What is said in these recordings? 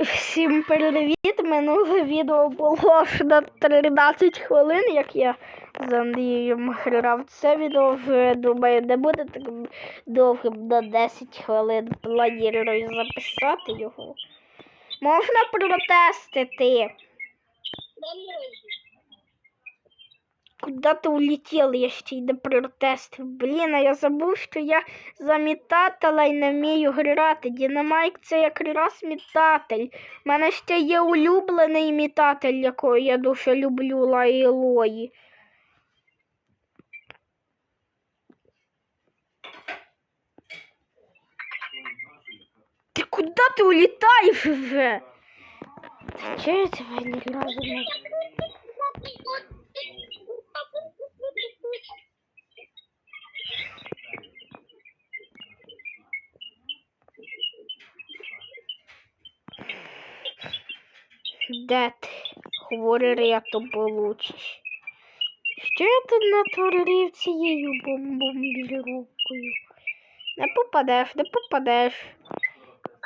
Всім привіт! Минуле відео було на 13 хвилин, як я з Андрієм грав. Це відео вже думаю не буде таким довгим на 10 хвилин. Планую записати його. Можна протестити. Куда ты улетел, я ще й не протестив. Блін, а я забув, що я замітателя і не вмію грати. Дінамайк це якраз мітатель. У мене ще є улюблений мітатель, якого я дуже люблю Лайлої. Ти куди ти улітаєш вже? Чого я тебе ні разу не... Де ти? Говори рято получиш. Що я тут натворив цією бомбомбірукою? Не попадеш, не попадеш.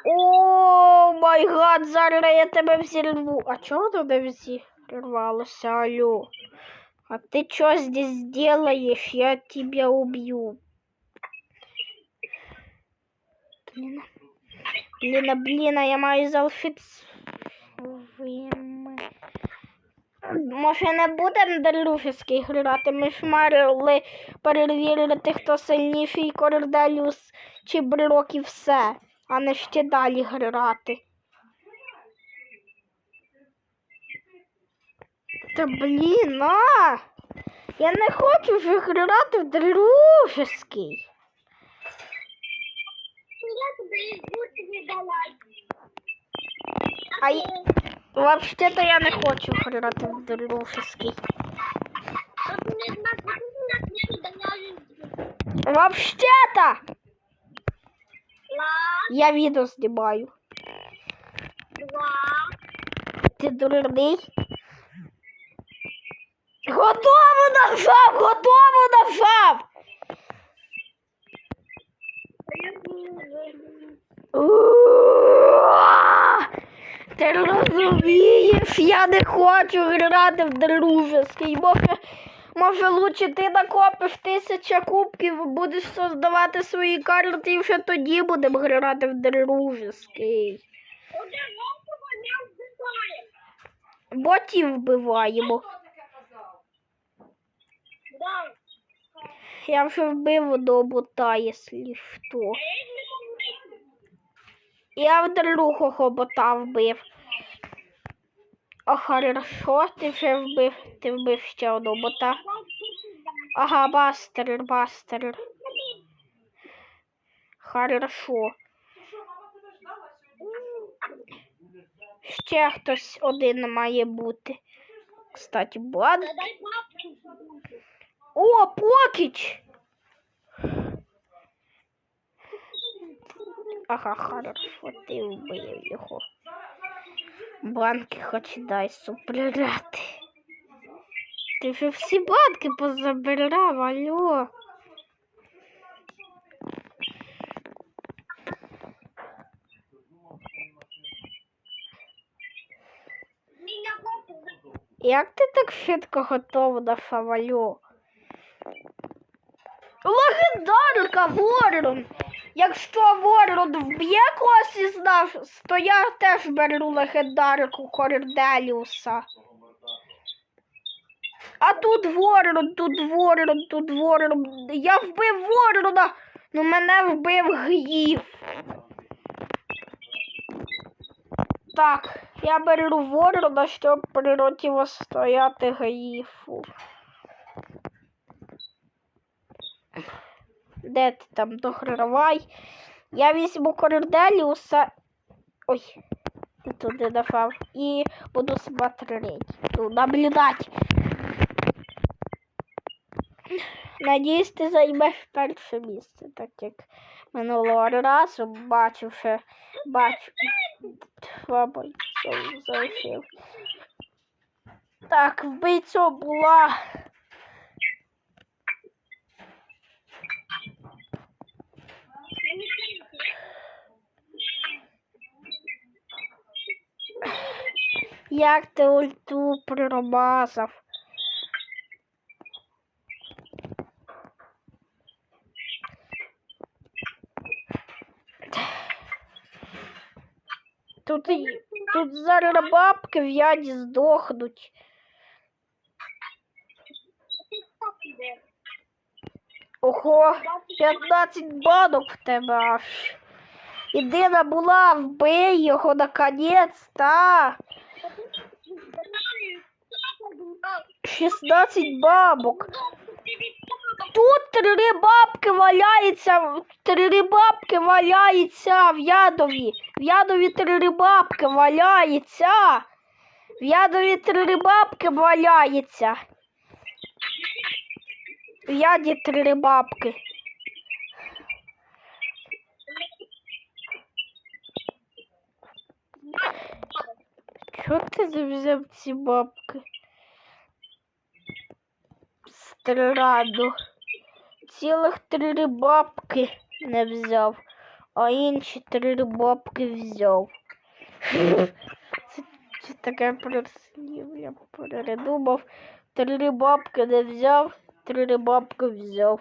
О, май гад, зараз я тебе взірву. А чого туди взірвалося, алло? А ты что здесь делаешь? Я тебя убью. Блин, блин, блин, я маю залишити своїми. Може не будемо дружеський грати, ми ж марили перевірити, хто сильніший Корделіус чи Брок і все, а не ще далі грати. Та блін, а! Я не хочу вже грати в дружеский. Я тебе ігрушки не дала. А я... Вообще-то я не хочу грати в дружеский. А ти не знаєш, а ти нас не дала Вообще-то Ла, я відео знімаю. два, Ти дурний. Готово нажав! Готово нажав! Уа! Ти розумієш, я не хочу грати в дружеский. Може, може лучше ти накопиш тисяча кубків, будеш создавати свої карти і вже тоді будемо грати в вбиває. Ботів вбиваємо. Я вже вбив одного бота, якщо що. А я не помню. Я в другого бота вбив. О, хорошо, ти вже вбив. Ти вбив ще одного бота. Ага, бастер, бастер. Хорошо. Ще хтось один має бути. Кстати, блад. О, Покіч! Ага, хорошо, ти вбив його. Банки хоч дай суприрати. Ти вже всі банки позабирав, алло. Як ти так швидко готова до фавалю? Легендарка Ворон! Якщо Ворон вб'є когось із нас, то я теж беру легендарку Корделіуса. А тут Ворон, тут Ворон, тут Ворон. Я вбив Ворона, ну мене вбив Гїв. Так, я беру Ворона, щоб противостояти Гїфу. Де ти там догравай? Я візьму Корделіуса. Ой, ти туди напав. І буду смотреть. Ну, наблюдати. Надіюсь, ти займеш перше місце, так як минулого разу бачивши, бачу. Мабуть, залишив. Так, вбивця була. Як ти ульту пробасав? Тут, тут зараз бабки в яді здохнуть. Ого, 15 банок в тебе аж. Ідина була, вбий його наконець, та. 16 бабок. Тут три бабки валяються, три бабки валяються в ядові. В ядові три бабки валяються. В ядові три бабки валяються. В яді три бабки. Чого ти взяв ці бабки? Странно. Цілих три бабки не взяв, а інші три бабки взяв. Це, це таке я передумав. Три бабки не взяв, три бабки взяв.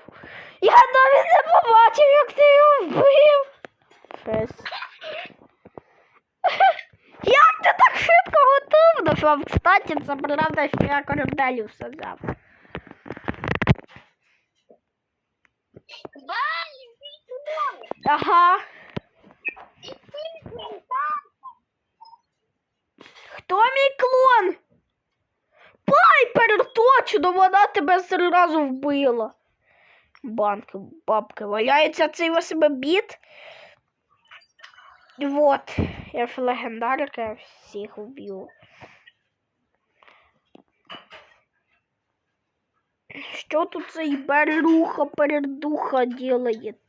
Я навіть не побачив, як ти його вбив. Фест. Як ти так швидко готов? Ну що, кстати, це правда, що я корабелю все взяв. Ага. Хто мій клон? Пайпер, точно, вона тебе зразу вбила. Банки, бабки валяється цей себе біт. Вот, я ж легендарка, всіх вб'ю. Що тут цей беруха передуха делает?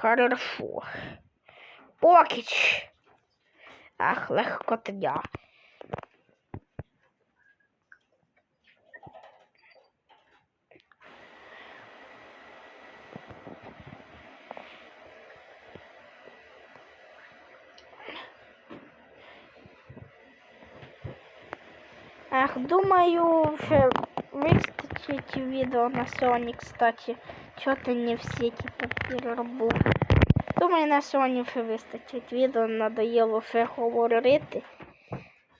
Хорошо. Покіч. Ах, легкотня. Ах, думаю, вже вистачить відео на сьогодні, кстати. Чого ти не всі типу переробив? Думаю, на сьогодні вже вистачить відео, надоїло все говорити.